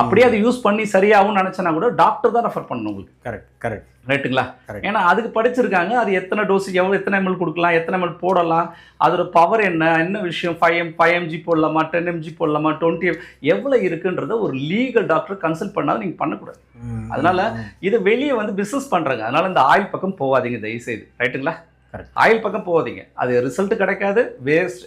அப்படியே அதை யூஸ் பண்ணி சரியாகும்னு நினச்சனா கூட டாக்டர் தான் ரெஃபர் பண்ணணும் உங்களுக்கு. கரெக்ட் கரெக்ட் ரைட்டுங்களா. ஏன்னா அதுக்கு படிச்சிருக்காங்க. அது எத்தனை டோஸ் எவ்வளோ எத்தனை எம்எல் கொடுக்கலாம் எத்தனை எம்எல் போடலாம் அதோட பவர் என்ன என்ன விஷயம்? ஃபைவ் எம் ஃபைவ் எம்ஜி போடலாமா டென் எம்ஜி போடலாமா டுவெண்ட்டி எவ்வளோ இருக்குன்றத ஒரு லீகல் டாக்டர் கன்சல்ட் பண்ணாத நீங்கள் பண்ணக்கூடாது. அதனால இது வெளியே வந்து பிஸ்னஸ் பண்ணுறாங்க அதனால இந்த ஆயில் பக்கம் போகாதீங்க தயவு செய்து ரைட்டுங்களா Correct. ஆயில் பக்கம் போகாதீங்க. அது ரிசல்ட் கிடைக்காது வேஸ்ட்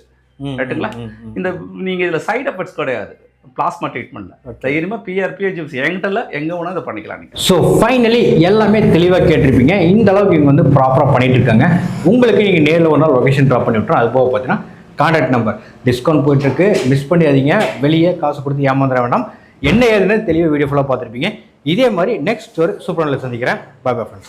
ரைட்டுங்களா? இந்த நீங்கள் இதில் சைடு எஃபெக்ட்ஸ் கிடையாது. பிளாஸ்மா ட்ரீட்மெண்ட்டில் தைரியமாக பிஆர்பி எஜிப்சி எங்கிட்ட எங்கே வேணால் இதை பண்ணிக்கலாம் நீங்கள் ஸோ ஃபைனலி எல்லாமே தெளிவாக கேட்டிருப்பீங்க. இந்த அளவுக்கு இவங்க வந்து ப்ராப்பராக பண்ணிட்டு இருக்காங்க. உங்களுக்கு நீங்கள் நேரில் ஒரு நாள் லொகேஷன் ட்ராப் பண்ணி விட்றோம் அது போக பார்த்தீங்கன்னா கான்டாக்ட் நம்பர் டிஸ்கவுண்ட் போயிட்டுருக்கு. மிஸ் பண்ணிடாதீங்க. வெளியே காசு கொடுத்து ஏமாந்துட வேண்டாம். என்ன ஏதுன்னு தெளிவாக வீடியோ ஃபுல்லாக பார்த்துருப்பீங்க. இதே மாதிரி நெக்ஸ்ட் ஒரு சூப்பர் சந்திக்கிறேன். பாய் பாய் ஃப்ரெண்ட்ஸ்